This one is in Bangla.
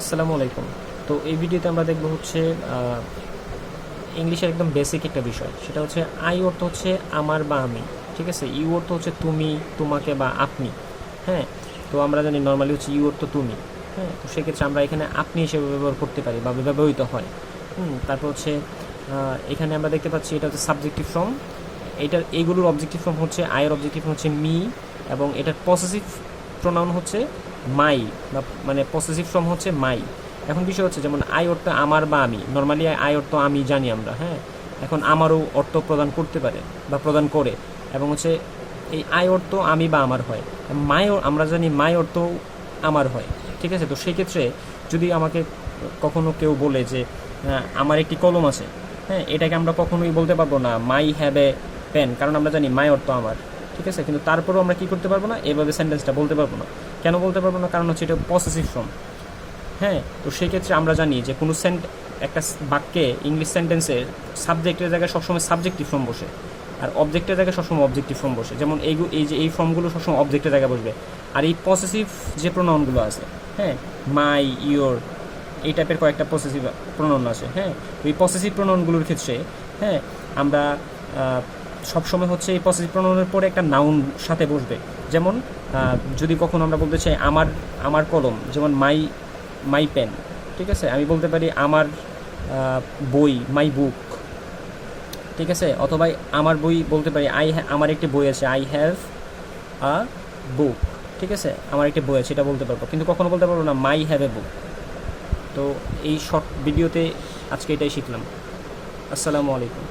আসসালামু আলাইকুম। তো এই ভিডিওতে আমরা দেখব হচ্ছে ইংলিশের একদম বেসিক একটা বিষয়। সেটা হচ্ছে আই অর্থ হচ্ছে, আমার বা আমি ঠিক আছে? ইউ অর্থ হচ্ছে, তুমি তোমাকে বা আপনি হ্যাঁ? তো আমরা জানি নর্মালি হচ্ছে ইউ অর্থ, তুমি হ্যাঁ? তো সেক্ষেত্রে আমরা এখানে আপনি হিসেবে ব্যবহার করতে পারি বা ব্যবহৃত হয়। হুম, তারপর হচ্ছে এখানে আমরা দেখতে পাচ্ছি, এটা হচ্ছে সাবজেক্টিভ ফর্ম এটার এইগুলোর অবজেক্টিভ ফর্ম হচ্ছে আয়ের অবজেক্টিভ ফর্ম হচ্ছে মি এবং এটার পসেসিভ প্রোনাউন হচ্ছে মাই, বা মানে পসেসিভ ফর্ম হচ্ছে মাই। এখন বিষয় হচ্ছে যেমন আই অর্থ আমার বা আমি নর্মালি আই অর্থ আমি জানি আমরা হ্যাঁ? এখন আমারও অর্থ প্রদান করতে পারে বা প্রদান করে, এবং হচ্ছে এই আই অর্থ আমি বা আমার হয়। মাই আমরা জানি মাই অর্থ আমার হয়, ঠিক আছে? তো সেই ক্ষেত্রে যদি আমাকে কখনো কেউ বলে যে আমার একটি কলম আছে হ্যাঁ? এটাকে আমরা কখনোই বলতে পারব না, মাই হ্যাভ এ পেন, কারণ আমরা জানি মাই অর্থ আমার। ঠিক আছে? কিন্তু তারপরেও আমরা কি করতে পারব না? এভাবে সেন্টেন্সটা বলতে পারব না। কেন বলতে পারব না? কারণ হচ্ছে এটা পসেসিভ ফর্ম হ্যাঁ? তো সেক্ষেত্রে আমরা জানি যে কোনো সেন্ট একটা বাক্যে ইংলিশ সেন্টেন্সের সাবজেক্টের জায়গায় সবসময় সাবজেক্টিভ ফর্ম বসে। আর অবজেক্টের জায়গায় সবসময় অবজেক্টিভ ফর্ম বসে। যেমন এই এই যে এই ফর্মগুলো সবসময় অবজেক্টের জায়গায় বসবে। আর এই পসেসিভ যে প্রোনাউনগুলো আছে হ্যাঁ? মাই ইয়োর এই টাইপের কয়েকটা পসেসিভ প্রোনাউন আছে হ্যাঁ? এই পসেসিভ প্রোনাউনগুলোর ক্ষেত্রে হ্যাঁ? আমরা সবসময় হচ্ছে এই পসেসিভ প্রোনাউনের পরে একটা নাউন সাথে বসবে। যেমন যদি কখনো আমরা বলতে চাই আমার আমার কলম, যেমন মাই মাই পেন ঠিক আছে? আমি বলতে পারি আমার বই মাই বুক ঠিক আছে? অথবা আমার বই বলতে পারি আই আমার একটি বই আছে আই হ্যাভ আ বুক ঠিক আছে? আমার একটি বই আছে, এটা বলতে পারব। কিন্তু কখনো বলতে পারব না মাই হ্যাভ এ বুক তো এই শর্ট ভিডিওতে আজকে এটাই শিখলাম। আসসালামু আলাইকুম।